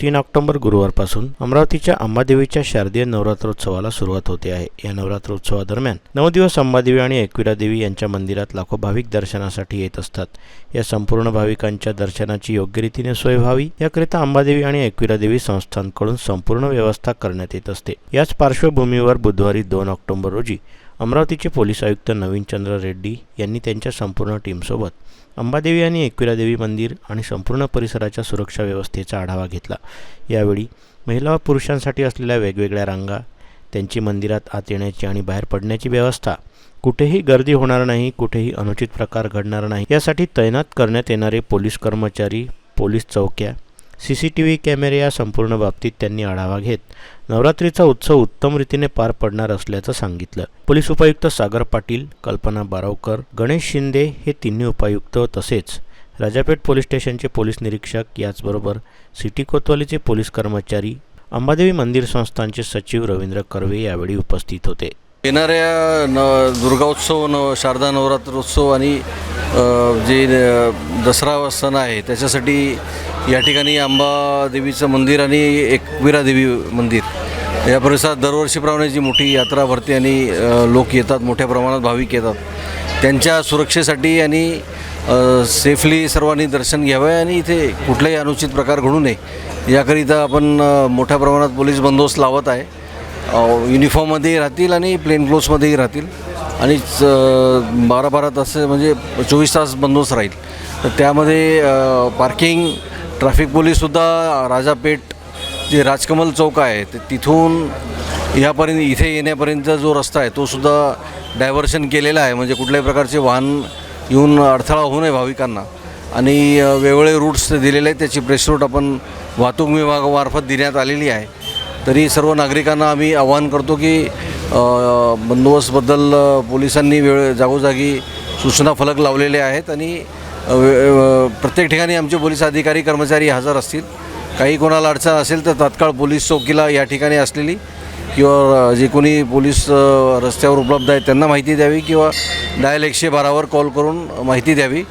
तीन ऑक्टोबर गुरुवारपासून अमरावतीच्या अंबादेवीच्या शारदीय नवरात्रोत्सवाला सुरुवात होते आहे. या नवरात्रोत्सवादरम्यान नऊ दिवस अंबादेवी आणि एकविरा देवी यांच्या मंदिरात लाखो भाविक दर्शनासाठी येत असतात. या संपूर्ण भाविकांच्या दर्शनाची योग्य रीतीने सोय व्हावी याकरिता अंबादेवी आणि एकविरा देवी संस्थांकडून संपूर्ण व्यवस्था करण्यात येत असते. याच पार्श्वभूमीवर बुधवारी दोन ऑक्टोबर रोजी अमरावतीचे पोलीस आयुक्त नवीनचंद्र रेड्डी यांनी त्यांच्या संपूर्ण टीमसोबत अंबादेवी आणि एकविरादेवी मंदिर आणि संपूर्ण परिसराच्या सुरक्षा व्यवस्थेचा आढावा घेतला. यावेळी महिला व पुरुषांसाठी असलेल्या वेगवेगळ्या रांगा त्यांची मंदिरात आत येण्याची आणि बाहेर पडण्याची व्यवस्था कुठेही गर्दी होणार नाही कुठेही अनुचित प्रकार घडणार नाही यासाठी तैनात करण्यात येणारे पोलीस कर्मचारी पोलीस चौक्या सी सी टी व्ही कॅमेरे या संपूर्ण बाबतीत त्यांनी आढावा घेत. नवरात्रीचा उत्सव उत्तम रीतीने पार पडणार असल्याचं सांगितलं. पोलीस उपायुक्त सागर पाटील कल्पना बारावकर गणेश शिंदे हे तिन्ही उपायुक्त तसेच राजापेठ पोलीस स्टेशनचे पोलीस निरीक्षक याचबरोबर सिटी कोतवालीचे पोलीस कर्मचारी अंबादेवी मंदिर संस्थांचे सचिव रवींद्र कर्वे यावेळी उपस्थित होते. येणाऱ्या न दुर्गाोत्सव न शारदा नवरात्रोत्सव आणि जे दसरा सण आहे त्याच्यासाठी या ठिकाणी अंबादेवीचं मंदिर आणि एकविरा देवी मंदिर. या परिसरात दरवर्षीप्रमाणे जी मोठी यात्रा भरते आणि लोक येतात मोठ्या प्रमाणात भाविक येतात त्यांच्या सुरक्षेसाठी आणि सेफली सर्वांनी दर्शन घ्यावे आणि इथे कुठलाही अनुचित प्रकार घडू नये याकरिता आपण मोठ्या प्रमाणात पोलीस बंदोबस्त लावत आहे. युनिफॉर्ममध्येही राहतील आणि प्लेन क्लोथ्समध्येही राहतील. आणि च- बारा बारा तास म्हणजे चोवीस तास बंदोबस्त राहील. तर त्यामध्ये पार्किंग ट्रॅफिक पोलीससुद्धा राजापेठ जे राजकमल चौक आहे ते तिथून ह्यापर्यंत इथे येण्यापर्यंतचा जो रस्ता आहे तोसुद्धा डायव्हर्शन केलेला आहे. म्हणजे कुठल्याही प्रकारचे वाहन येऊन अडथळा होऊ नये भाविकांना. आणि वेगवेगळे रूट्स दिलेले आहेत. त्याची प्रेस रूट आपण वाहतूक विभागामार्फत देण्यात आलेली आहे. तरी सर्व नागरिकांना आम्ही आवाहन करतो की बंदोबस्तबद्दल पोलिसांनी वेळ जागोजागी सूचना फलक लावलेले आहेत. आणि प्रत्येक ठिकाणी आमचे पोलीस अधिकारी कर्मचारी हजर असतील. काही कोणाला अडचण असेल तर तात्काळ पोलीस चौकीला या ठिकाणी असलेली किंवा जे कोणी पोलीस रस्त्यावर उपलब्ध आहेत त्यांना माहिती द्यावी किंवा डायल एकशे बारावर कॉल करून माहिती द्यावी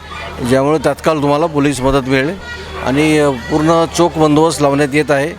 ज्यामुळे तात्काळ तुम्हाला पोलीस मदत मिळेल. आणि पूर्ण चोख बंदोबस्त लावण्यात येत आहे.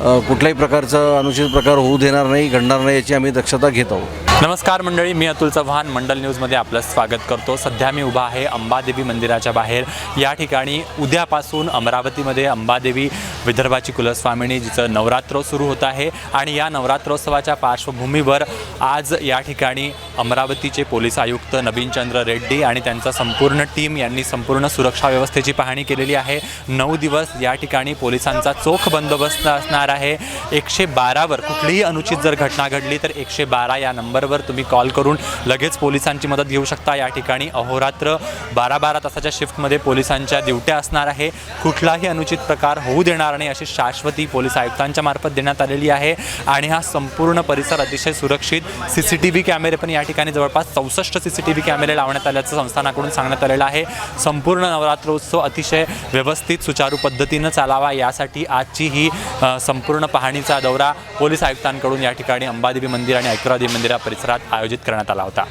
कुठल्याही प्रकारचा अनुचित प्रकार होऊ देणार नाही घडणार नाही याची आम्ही दक्षता घेत आहोत. नमस्कार मंडळी मी अतुल चव्हाण. मंडल न्यूजमध्ये आपलं स्वागत करतो. सध्या मी उभा आहे अंबादेवी मंदिराच्या बाहेर. या ठिकाणी उद्यापासून अमरावतीमध्ये अंबादेवी विदर्भाची कुलस्वामिनी जिचं नवरात्र सुरू होत आहे. आणि या नवरात्रोत्सवाच्या पार्श्वभूमीवर आज या ठिकाणी अमरावतीचे पोलीस आयुक्त नवीनचंद्र रेड्डी आणि त्यांचा संपूर्ण टीम यांनी संपूर्ण सुरक्षा व्यवस्थेची पाहणी केलेली आहे. नऊ दिवस या ठिकाणी पोलिसांचा चोख बंदोबस्त असणार आहे. एकशे बारावर कुठलीही अनुचित जर घटना घडली तर एकशे बारा या नंबरवर तुम्ही कॉल करून लगेच पोलिसांची मदत घेऊ शकता. या ठिकाणी अहोरात्र बारा बारा तासाच्या शिफ्टमध्ये पोलिसांच्या ड्युट्या असणार आहे. कुठलाही अनुचित प्रकार होऊ देणार नाही अशी शाश्वती पोलीस आयुक्तांच्या मार्फत देण्यात आलेली आहे. आणि हा संपूर्ण परिसर अतिशय सुरक्षित. सी सी टी व्ही कॅमेरे पण या ठिकाणी जवळपास चौसष्ट सी सी टी व्ही कॅमेरे लावण्यात आल्याचं संस्थानाकडून सांगण्यात आलेलं आहे. संपूर्ण नवरात्रोत्सव अतिशय व्यवस्थित सुचारू पद्धतीनं चालावा यासाठी आजची ही संपूर्ण पाहणीचा दौरा पोलीस आयुक्तांकडून या ठिकाणी अंबादेवी मंदिर आणि ऐकरादेवी मंदिरा परिसरात आयोजित करण्यात आला होता.